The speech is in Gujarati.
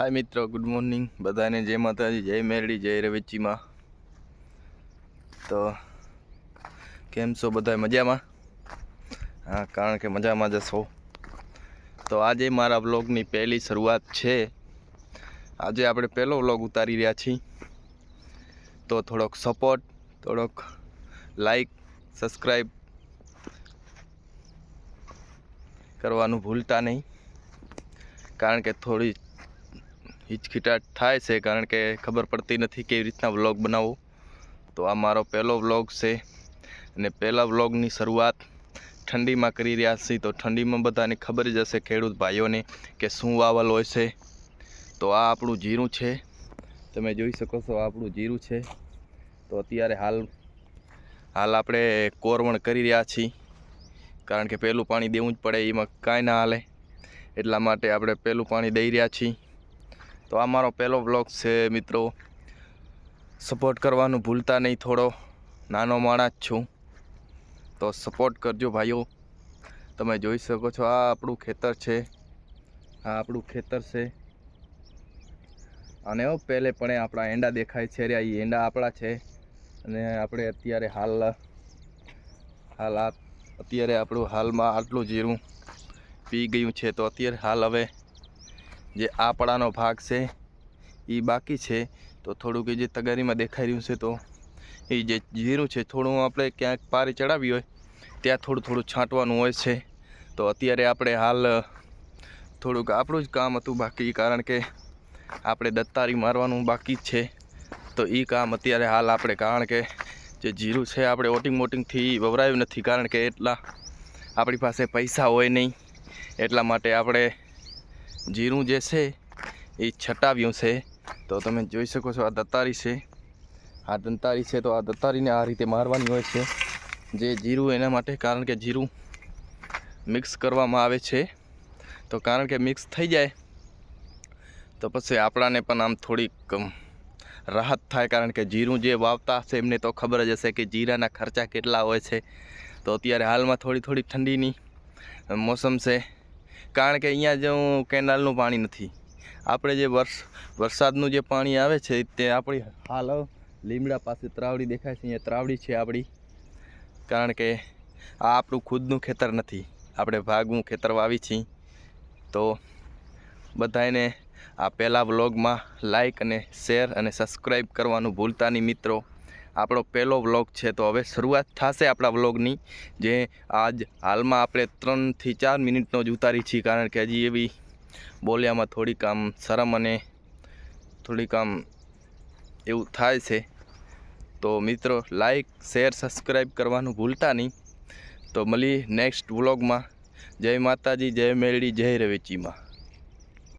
હાય મિત્રો ગુડ મોર્નિંગ બધાને જય માતાજી, જય મેરડી, જય રવેચીમાં. તો કેમ છો બધા મજામાં? હા, કારણ કે મજામાં જ છો તો આજે મારા વ્લોગની પહેલી શરૂઆત છે. આજે આપણે પહેલો વ્લોગ ઉતારી રહ્યા છીએ. તો થોડોક સપોર્ટ થોડોક લાઈક સબસ્ક્રાઈબ કરવાનું ભૂલતા નહીં. કારણ કે થોડી હિચકિટાટ થાય છે કારણ કે ખબર પડતી નથી કેવી રીતના વ્લોગ બનાવવો તો આ મારો પહેલો વ્લોગ છે અને પહેલા વ્લોગની શરૂઆત ઠંડીમાં કરી રહ્યા છીએ. તો ઠંડીમાં બધાને ખબર જ હશે ખેડૂત ભાઈઓને કે શું વાવલ હોય છે. તો આ આપણું જીરું છે. તમે જોઈ શકો છો આપણું જીરું છે. તો અત્યારે હાલ હાલ આપણે કોરવણ કરી રહ્યા છીએ. કારણ કે પહેલું પાણી દેવું જ પડે, એમાં કાંઈ ના હાલે. એટલા માટે આપણે પહેલું પાણી દઈ રહ્યા છીએ. તો આ મારો પહેલો બ્લોગ છે મિત્રો. સપોર્ટ કરવાનું ભૂલતા નહીં થોડો. નાનો માણસ છું. તો સપોર્ટ કરજો ભાઈઓ. તમે જોઈ શકો છો, આ આપણું ખેતર છે. આ આપણું ખેતર છે. અને હો, પહેલે પણ આપણા એંડા દેખાય છે રહ્યા. એ એંડા આપણા છે. અને આપણે અત્યારે હાલ હાલ અત્યારે આપણું હાલમાં આટલું જીરું પી ગયું છે. તો અત્યારે હાલ હવે જે આપણાનો ભાગ છે, એ બાકી છે. તો થોડુંક એ જે તગારીમાં દેખાઈ રહ્યું છે, તો એ જે જીરું છે, થોડું આપણે ક્યાંક પારી ચડાવી હોય, ત્યાં થોડું થોડું છાંટવાનું હોય છે. તો અત્યારે આપણે હાલ થોડુંક આપણું જ કામ હતું બાકી, કારણ કે આપણે દત્તારી મારવાનું બાકી જ છે. તો એ કામ અત્યારે હાલ આપણે, કારણ કે જે જીરું છે, આપણે ઓટિંગ મોટિંગથી વવરાયું નથી, કારણ કે એટલા આપણી પાસે પૈસા હોય નહીં. એટલા માટે આપણે જીરું જે છે, એ છટાવ્યું છે. તો તમે જોઈ શકો છો આ દતારી છે. આ દંતારી છે તો આ દતારીને આ રીતે મારવાની હોય છે. જે જીરું એના માટે, કારણ કે જીરું મિક્સ કરવામાં આવે છે. તો કારણ કે મિક્સ થઈ જાય, તો પછી આપણાને પણ આમ થોડીક રાહત થાય. કારણ કે જીરું જે વાવતા હશે, એમને તો ખબર જ હશે કે જીરાના ખર્ચા કેટલા હોય છે. તો અત્યારે હાલમાં થોડી થોડી ઠંડીની મોસમ છે. કારણ કે અહીંયા હું કેનાલનું પાણી નથી. આપણે જે વર્ષ, વરસાદનું જે પાણી આવે છે, તે આપણી હાલ લીમડા પાસે ત્રાવડી દેખાય છે, અહીંયા ત્રાવડી છે આપણી. કારણ કે આ આપણું ખુદનું ખેતર નથી. આપણે ભાગવું, ખેતર વાવી છીએ. તો બધાને આ પહેલાં વ્લોગમાં લાઈક અને શેર અને સબસ્ક્રાઈબ કરવાનું ભૂલતા નહીં મિત્રો. આપણો પહેલો વ્લોગ છે, તો હવે શરૂઆત થશે આપણા વ્લોગની જે આજ હાલમાં આપણે ત્રણથી ચાર મિનિટનો જ ઉતારી છીએ, કારણ કે હજી એવી બોલ્યામાં થોડીક આમ શરમ અને થોડીક આમ એવું થાય છે. તો મિત્રો લાઈક શેર સબસ્ક્રાઈબ કરવાનું ભૂલતા નહીં. તો મળી નેક્સ્ટ વ્લોગમાં જય માતાજી, જય મેરડી, જય રવેચીમાં.